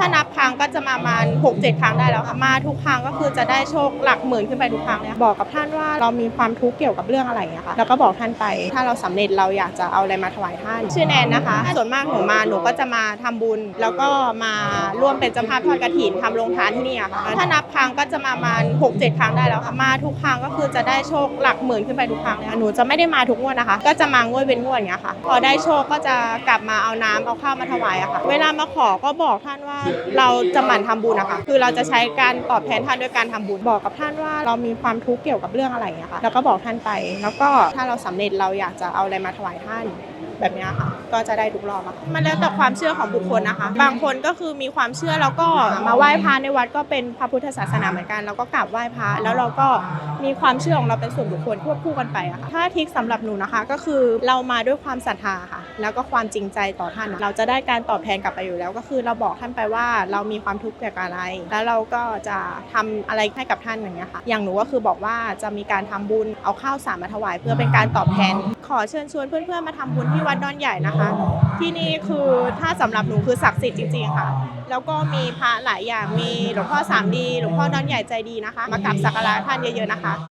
ถ้านับครั้งก็จะมาประมาณ 6 7 ครั้งได้แล้วค่ะมาทุกครั้งก็คือจะได้โชคหลักหมื่นขึ้นไปทุกครั้งเลยบอกกับท่านว่าเรามีความทุกข์เกี่ยวกับเรื่องอะไรอย่างนี้ค่ะแล้วก็บอกท่านไป ถ้าเราสำเร็จเราอยากจะเอาอะไรมาถวายท่าน ชื่อแนนนะคะ ส่วนมากหนูมาหนูก็จะมาทำบุญ แล้วก็มาร่วมเป็นเจ้าภาพทอดกระถินทำโรงทานที่นี่ค่ะถ้านับครั้งก็จะมาประมาณ 6 7 ครั้งได้แล้วค่ะมาทุกครั้งก็คือจะได้โชคหลักหมื่นขึ้นไปทุกครั้งเลยหนูจะไม่ได้มาทุกงวดนะคะ ก็จะมางวดเป็นงวดอย่างเงี้ยค่ะ พอได้โชคก็จะกลับมาเอาน้ำเอาข้าวมาถวายอะค่ะ เวลามาขอก็บอกท่านว่าเราจะหมั่นทำบุญนะคะ คือเราจะใช้การตอบแทนท่านด้วยการทำบุญบอกกับท่านว่าเรามีความทุกข์เกี่ยวกับเรื่องอะไรอย่างเงี้ยค่ะแล้วก็บอกท่านไป แล้วก็ถ้าเราสำเร็จเราอยากจะเอาอะไรมาถวายท่านแบบนี้ค่ะ ก็จะได้ทุกรอบมันแล้วแต่ความเชื่อของบุคคลนะคะ บางคนก็คือมีความเชื่อแล้วก็มาไหว้พระในวัดก็เป็นพระพุทธศาสนาเหมือนกันแล้วก็กราบไหว้พระแล้วเราก็มีความเชื่อของเราเป็นส่วนบุคคลควบคู่กันไปอะค่ะถ้าทิกสำหรับหนูนะคะ ก็คือเรามาด้วยความศรัทธาค่ะ แล้วก็ความจริงใจต่อท่าน เราจะได้การตอบแทนกลับไปอยู่แล้ว ก็คือเราบอกท่านไปว่าาเรามีความทุกข์เกี่ยวกับอะไร แล้วเราก็จะทำอะไรให้กับท่านอย่างเงี้ยค่ะ อย่างหนูก็คือบอกว่าจะมีการทำบุญเอาข้าวสารมาถวาย เพื่อเป็นการตอบแทน ขอเชิญชวนเพื่อนๆมาทำบุญที่วัดดอนใหญ่นะคะ ที่นี่คือถ้าสำหรับหนูคือศักดิ์สิทธิ์จริงๆค่ะ แล้วก็มีพระหลายอย่างมีหลวงพ่อสามดีหลวงพ่อดอนใหญ่ใจดีนะคะ มากราบสักการะท่านเยอะๆนะคะ